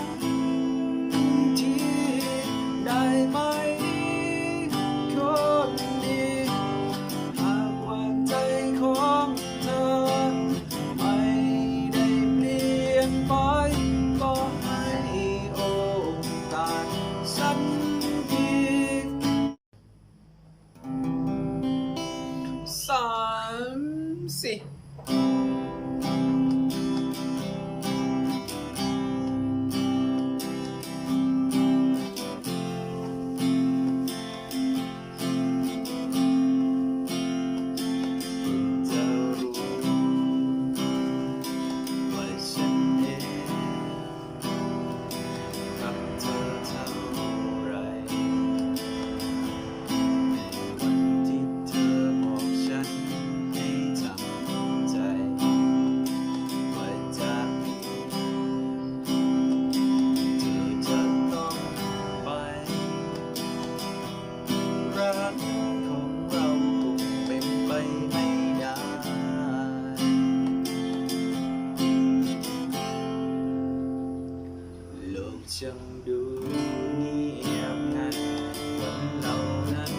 กทีได้ไหมคนดีหากว่าใจของเธอ ไม่ได้เปลี่ยนไปก็ให้โอกาสสั ช่างดูเงียบงันคนเหล่านั้น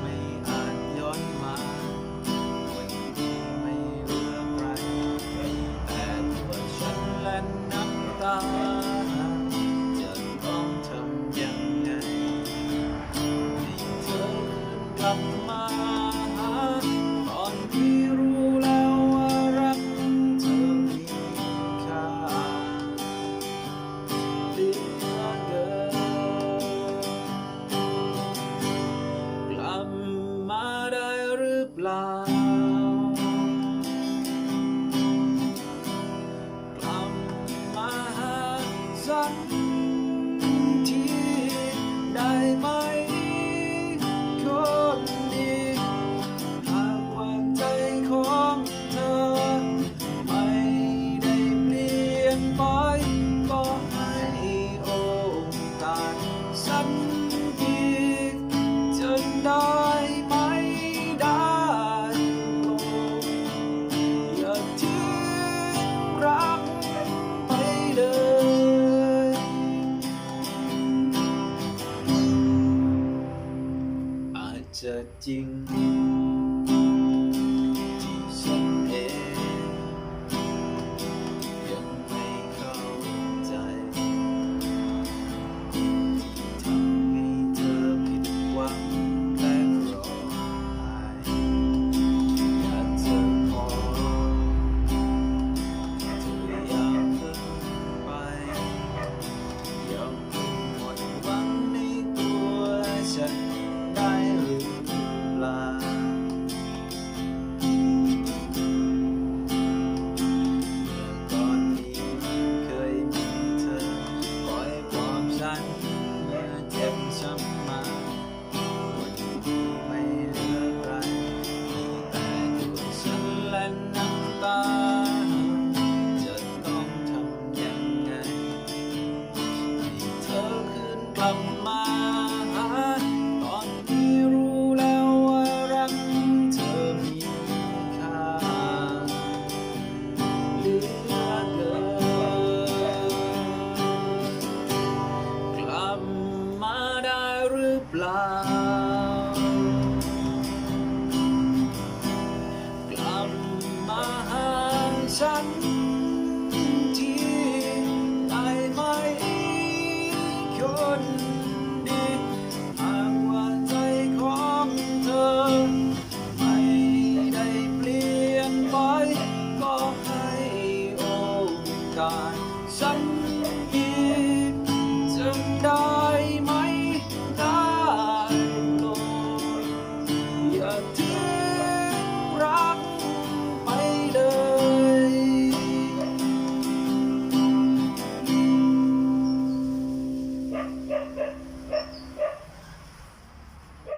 ไม่อาจย้อนมาคนที่ไม่เหลือใครแต่ตัวฉันและน้ำตา heart 经历。far.